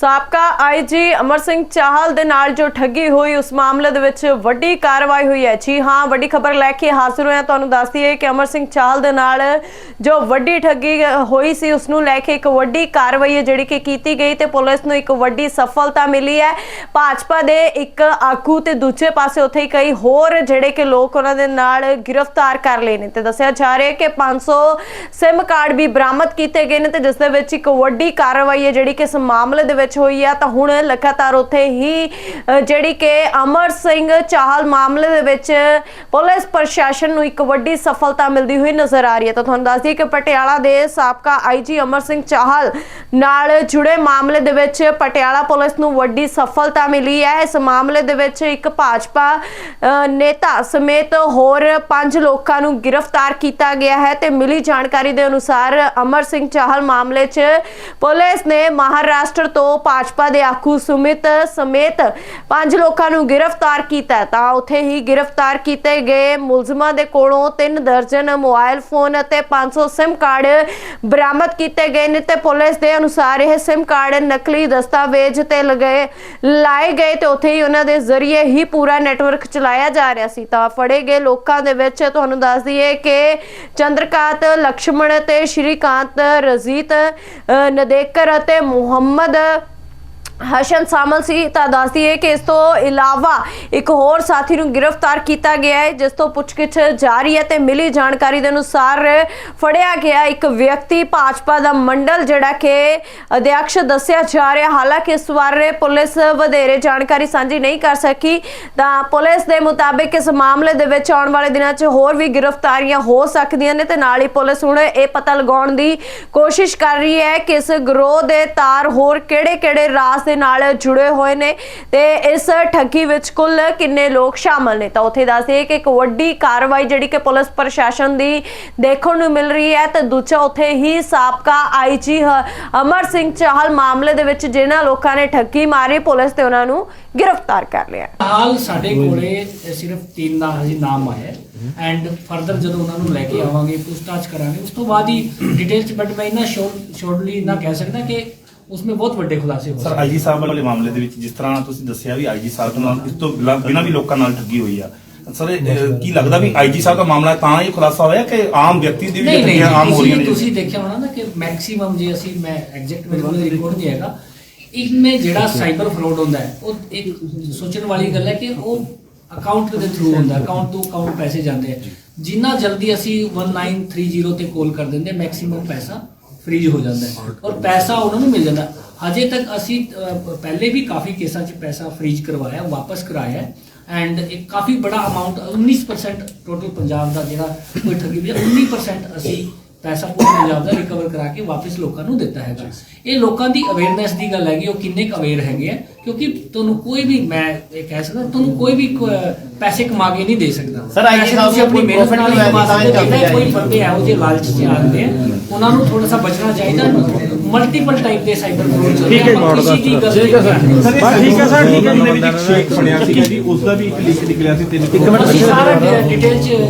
ਸਾਬਕਾ ਆਈਜੀ ਅਮਰ ਸਿੰਘ ਚਾਹਲ ਦੇ ਨਾਲ ਜੋ ਠੱਗੀ ਹੋਈ, ਉਸ ਮਾਮਲੇ ਦੇ ਵਿੱਚ ਵੱਡੀ ਕਾਰਵਾਈ ਹੋਈ ਹੈ। ਜੀ ਹਾਂ, ਵੱਡੀ ਖਬਰ ਲੈ ਕੇ ਹਾਜ਼ਰ ਹੋਇਆ ਤੁਹਾਨੂੰ ਦੱਸ ਦਈਏ ਕਿ ਅਮਰ ਸਿੰਘ ਚਾਹਲ ਦੇ ਨਾਲ ਜੋ ਵੱਡੀ ਠੱਗੀ ਹੋਈ ਸੀ, ਉਸ ਨੂੰ ਲੈ ਕੇ ਇੱਕ ਵੱਡੀ ਕਾਰਵਾਈ ਹੈ, ਜਿਹੜੀ ਕਿ ਕੀਤੀ ਗਈ ਤੇ ਪੁਲਿਸ ਨੂੰ ਇੱਕ ਵੱਡੀ ਸਫਲਤਾ ਮਿਲੀ ਹੈ। ਭਾਜਪਾ ਦੇ ਇੱਕ ਆਗੂ ਤੇ ਦੂਜੇ ਪਾਸੇ ਉੱਥੇ ਹੀ ਕਈ ਹੋਰ ਜਿਹੜੇ ਕਿ ਲੋਕ ਉਹਨਾਂ ਦੇ ਨਾਲ ਗ੍ਰਿਫਤਾਰ ਕਰ ਲਏ ਨੇ ਤੇ ਦੱਸਿਆ ਜਾ ਰਿਹਾ ਹੈ ਕਿ 500 ਸਿਮ ਕਾਰਡ ਵੀ ਬਰਾਮਦ ਕੀਤੇ ਗਏ ਨੇ ਤੇ ਜਿਸ ਦੇ ਵਿੱਚ ਇੱਕ ਵੱਡੀ ਕਾਰਵਾਈ ਹੈ, ਜਿਹੜੀ ਕਿ ਇਸ ਮਾਮਲੇ ਦੇ ਵਿੱਚ ਹੋਈ ਆ, ਤਾਂ ਹੁਣ ਲਗਾਤਾਰ ਉੱਥੇ ਹੀ ਜਿਹੜੀ ਕਿ ਅਮਰ ਸਿੰਘ ਚਾਹਲ ਮਾਮਲੇ ਦੇ ਵਿੱਚ ਪੁਲਿਸ ਪ੍ਰਸ਼ਾਸਨ ਨੂੰ ਇੱਕ ਵੱਡੀ ਸਫਲਤਾ ਮਿਲਦੀ ਹੋਈ ਨਜ਼ਰ ਆ ਰਹੀ ਹੈ। ਤਾਂ ਤੁਹਾਨੂੰ ਦੱਸ ਦਈਏ ਕਿ ਪਟਿਆਲਾ ਦੇ ਸਾਬਕਾ ਆਈਜੀ ਅਮਰ ਸਿੰਘ ਚਾਹਲ ਨਾਲ ਜੁੜੇ ਮਾਮਲੇ ਦੇ ਵਿੱਚ ਪਟਿਆਲਾ ਪੁਲਿਸ ਨੂੰ ਵੱਡੀ ਸਫਲਤਾ ਮਿਲੀ ਹੈ। ਇਸ ਮਾਮਲੇ ਦੇ ਵਿੱਚ ਇੱਕ ਭਾਜਪਾ ਨੇਤਾ ਸਮੇਤ ਹੋਰ ਪੰਜ ਲੋਕਾਂ ਨੂੰ ਗ੍ਰਿਫਤਾਰ ਕੀਤਾ ਗਿਆ ਹੈ ਤੇ ਮਿਲੀ ਜਾਣਕਾਰੀ ਦੇ ਅਨੁਸਾਰ ਅਮਰ ਸਿੰਘ ਚਾਹਲ ਮਾਮਲੇ 'ਚ ਪੁਲਿਸ ਨੇ ਮਹਾਰਾਸ਼ਟਰ ਤੋਂ ਭਾਜਪਾ ਦੇ ਆਖੂ ਸੁਮਿਤ ਸਮੇਤ ਪੰਜ ਲੋਕਾਂ ਨੂੰ ਗ੍ਰਿਫਤਾਰ ਕੀਤਾ ਤਾਂ ਉੱਥੇ ਹੀ ਗ੍ਰਿਫਤਾਰ ਕੀਤੇ ਗਏ ਮੁਲਜ਼ਮਾਂ ਦੇ ਕੋਲੋਂ ਤਿੰਨ ਦਰਜਨ ਮੋਬਾਈਲ ਫੋਨ ਅਤੇ 500 SIM ਕਾਰਡ ਬਰਾਮਦ ਕੀਤੇ ਗਏ ਨੇ ਤੇ ਪੁਲਿਸ ਦੇ ਅਨੁਸਾਰ ਇਹ SIM ਕਾਰਡ ਨਕਲੀ ਦਸਤਾਵੇਜ਼ ਤੇ ਲਗਾਏ ਲਾਏ ਗਏ ਤੇ ਉੱਥੇ ਹੀ ਉਹਨਾਂ ਦੇ ਜ਼ਰੀਏ ਹੀ ਪੂਰਾ ਨੈਟਵਰਕ ਚਲਾਇਆ ਜਾ ਰਿਹਾ ਸੀ। ਤਾਂ ਫੜੇ ਗਏ ਲੋਕਾਂ ਦੇ ਵਿੱਚ ਤੁਹਾਨੂੰ ਦੱਸ ਦਈਏ ਕਿ ਚੰਦਰਕਾਤ ਲਕਸ਼ਮਣ ਤੇ ਸ਼੍ਰੀਕਾਂਤ ਰਜੀਤ ਨਦੇਕਰ ਅਤੇ ਮੁਹੰਮਦ ਹਸ਼ਨ ਸਾਮਲ ਸੀ, ਤਾਂ ਦੱਸਦੀ ਹੈ ਕਿ ਇਸ ਤੋਂ ਇਲਾਵਾ ਇੱਕ ਹੋਰ ਸਾਥੀ ਨੂੰ ਗ੍ਰਿਫਤਾਰ ਕੀਤਾ ਗਿਆ ਹੈ, ਜਿਸ ਤੋਂ ਪੁੱਛਗਿੱਛ ਜਾਰੀ ਹੈ ਤੇ ਮਿਲੀ ਜਾਣਕਾਰੀ ਦੇ ਅਨੁਸਾਰ ਫੜਿਆ ਗਿਆ ਇੱਕ ਵਿਅਕਤੀ ਭਾਜਪਾ ਦਾ ਮੰਡਲ, ਜਿਹੜਾ ਕਿ ਅਧਿਕਸ਼ ਦੱਸਿਆ ਜਾ ਰਿਹਾ ਹਾਲਾਂਕਿ ਇਸ ਬਾਰੇ ਪੁਲਿਸ ਵਧੇਰੇ ਜਾਣਕਾਰੀ ਸਾਂਝੀ ਨਹੀਂ ਕਰ ਸਕੀ, ਤਾਂ ਪੁਲਿਸ ਦੇ ਮੁਤਾਬਿਕ ਇਸ ਮਾਮਲੇ ਦੇ ਵਿੱਚ ਆਉਣ ਵਾਲੇ ਦਿਨਾਂ 'ਚ ਹੋਰ ਵੀ ਗ੍ਰਿਫਤਾਰੀਆਂ ਹੋ ਸਕਦੀਆਂ ਨੇ ਤੇ ਨਾਲ ਹੀ ਪੁਲਿਸ ਹੁਣ ਇਹ ਪਤਾ ਲਗਾਉਣ ਦੀ ਕੋਸ਼ਿਸ਼ ਕਰ ਰਹੀ ਹੈ ਕਿ ਇਸ ਗਰੋਹ ਦੇ ਤਾਰ ਹੋਰ ਕਿਹੜੇ-ਕਿਹੜੇ ਰਾਸ ਦੇ ਨਾਲ ਜੁੜੇ ਹੋਏ ਨੇ ਤੇ ਇਸ ਠੱਗੀ ਵਿੱਚ ਕੁੱਲ ਕਿੰਨੇ ਲੋਕ ਸ਼ਾਮਲ ਨੇ? ਤਾਂ ਉੱਥੇ ਦੱਸਦੇ ਕਿ ਇੱਕ ਵੱਡੀ ਕਾਰਵਾਈ ਜਿਹੜੀ ਕਿ ਪੁਲਿਸ ਪ੍ਰਸ਼ਾਸਨ ਦੀ ਦੇਖਣ ਨੂੰ ਮਿਲ ਰਹੀ ਹੈ ਤੇ ਦੂਜਾ ਉੱਥੇ ਹੀ ਸਾਬਕਾ ਆਈਜੀ ਅਮਰ ਸਿੰਘ ਚਾਹਲ ਮਾਮਲੇ ਦੇ ਵਿੱਚ ਜਿਨ੍ਹਾਂ ਲੋਕਾਂ ਨੇ ਠੱਗੀ ਮਾਰੀ, ਪੁਲਿਸ ਤੇ ਉਹਨਾਂ ਨੂੰ ਗ੍ਰਿਫਤਾਰ ਕਰ ਲਿਆ ਹਾਲ ਸਾਡੇ ਕੋਲੇ ਸਿਰਫ ਤਿੰਨ ਦਾ ਹਜੇ ਨਾਮ ਆਇਆ ਐਂਡ ਫਰਦਰ ਜਦੋਂ ਉਹਨਾਂ ਨੂੰ ਲੈ ਕੇ ਆਵਾਂਗੇ, ਪੁੱਛਤਾਛ ਕਰਾਂਗੇ, ਉਸ ਤੋਂ ਬਾਅਦ ਹੀ ਡਿਟੇਲ ਚ ਬਟ ਮੈਂ ਇਹਨਾਂ ਸ਼ੋਰਟਲੀ ਇਹਨਾਂ ਕਹਿ ਸਕਦਾ ਕਿ ਉਸਮੇ ਬਹੁਤ ਵੱਡੇ ਖੁਲਾਸੇ ਹੋ ਸਰ ਸਕਦੇ ਆਈਜੀ ਸਾਹਿਬ ਵਾਲੇ ਮਾਮਲੇ ਦੇ ਵਿੱਚ ਜਿਸ ਤਰ੍ਹਾਂ ਤੁਸੀਂ ਦੱਸਿਆ ਵੀ ਆਈਜੀ ਸਾਹਿਬ ਨਾਲ ਇਸ ਤੋਂ ਬਿਨਾਂ ਬਿਨਾਂ ਵੀ ਲੋਕਾਂ ਨਾਲ ਠੱਗੀ ਹੋਈ ਆ ਸਰ ਇਹ, ਅਹ, ਕੀ ਲੱਗਦਾ ਵੀ ਆਈਜੀ ਸਾਹਿਬ ਦਾ ਮਾਮਲਾ ਤਾਂ ਇਹ ਖੁਲਾਸਾ ਹੋਇਆ ਕਿ ਆਮ ਵਿਅਕਤੀ ਦੀ ਵੀ ਨਹੀਂ ਨਹੀਂ ਠੱਗੀਆਂ ਆਮ ਹੋ ਰਹੀਆਂ ਤੁਸੀਂ ਨੇ ਤੁਸੀਂ ਦੇਖਿਆ ਹੋਣਾ ਨਾ ਕਿ ਮੈਕਸਿਮਮ ਜੇ ਅਸੀਂ ਮੈਂ ਐਗਜ਼ੈਕਟ ਮੇਰੇ ਕੋਲ ਰਿਕਾਰਡ ਨਹੀਂ ਹੈਗਾ ਇਨਮੇ ਜਿਹੜਾ ਸਾਈਬਰ ਫਰਾਡ ਹੁੰਦਾ ਹੈ ਉਹ ਇੱਕ ਸੋਚਣ ਵਾਲੀ ਗੱਲ ਹੈ ਕਿ ਉਹ ਅਕਾਊਂਟ ਦੇ ਥਰੂ ਹੁੰਦਾ ਅਕਾਊਂਟ ਤੋਂ ਅਕਾਊਂਟ ਪੈਸੇ ਜਾਂਦੇ ਆ ਜਿੰਨਾ ਜਲਦੀ ਅਸੀਂ 1930 ਤੇ ਕਾਲ ਕਰ ਦਿੰਦੇ ਮੈਕਸਿਮਮ ਪੈਸਾ ਫ੍ਰੀਜ ਹੋ ਜਾਂਦਾ ਹੈ ਔਰ ਪੈਸਾ ਉਹਨਾਂ ਨੂੰ ਮਿਲ ਜਾਂਦਾ। ਹਜੇ ਤੱਕ ਅਸੀਂ ਪਹਿਲੇ ਵੀ ਕਾਫੀ ਕੇਸਾਂ 'ਚ ਪੈਸਾ ਫ੍ਰੀਜ ਕਰਵਾਇਆ ਵਾਪਸ ਕਰਾਇਆ ਐਂਡ ਇੱਕ ਕਾਫੀ ਬੜਾ ਅਮਾਉਂਟ 19% ਟੋਟਲ ਪੰਜਾਬ ਦਾ ਜਿਹੜਾ ਕੋਈ ਠੱਗੀ ਹੈ 19% ਅਸੀਂ ਪੈਸਾ ਪੂਰੇ ਪੰਜਾਬ ਦਾ ਰਿਕਵਰ ਕਰਾ ਕੇ ਵਾਪਸ ਲੋਕਾਂ ਨੂੰ ਦਿੱਤਾ ਹੈਗਾ ਇਹ ਲੋਕਾਂ ਦੀ ਅਵੇਅਰਨੈਸ ਦੀ ਗੱਲ ਹੈਗੀ ਉਹ ਕਿੰਨੇ ਕੁ ਅਵੇਅਰ ਹੈਗੇ ਆ ਕਿਉਂਕਿ ਤੁਹਾਨੂੰ ਕੋਈ ਵੀ ਮੈਂ ਇਹ ਕਹਿ ਸਕਦਾ ਤੁਹਾਨੂੰ ਕੋਈ ਵੀ ਪੈਸੇ ਕਮਾ ਕੇ ਨਹੀਂ ਦੇ ਸਕਦਾ I ਪੈਸੇ think ਤੁਸੀਂ ਆਪਣੀ ਮਿਹਨਤ ਨਾਲ ਕਮਾ ਸਕਦੇ ਹੋ ਜਿਹਨਾਂ ਆ ਕੋਈ ਬੰਦੇ ਇਹੋ ਜਿਹੇ ਲਾਲਚ 'ਚ ਆਉਂਦੇ ਆ ਉਹਨਾਂ ਨੂੰ ਥੋੜਾ ਸਾ ਬਚਣਾ ਚਾਹੀਦਾ ਮਲਟੀਪਲ ਟਾਈਪ ਦੇ ਸਾਈਬਰ ਫਰੋਡ ਚੱਲਦੇ ਠੀਕ ਹੈ, ਠੀਕ ਹੈ, ਸਰ। ਸਰ। ਠੀਕ ਹੈ ਸਰ, ਠੀਕ ਹੈ ਜੀ। ਇੱਕ ਸ਼ੇਕ ਬਣਿਆ ਸੀਗਾ ਜੀ ਉਸ ਦਾ ਵੀ ਇੱਕ ਲੀਕ ਨਿਕਲਿਆ ਸੀ ਤਿੰਨ ਇੱਕ ਮਿੰਟ ਸਾਰਾ ਡਿਟੇਲ 'ਚ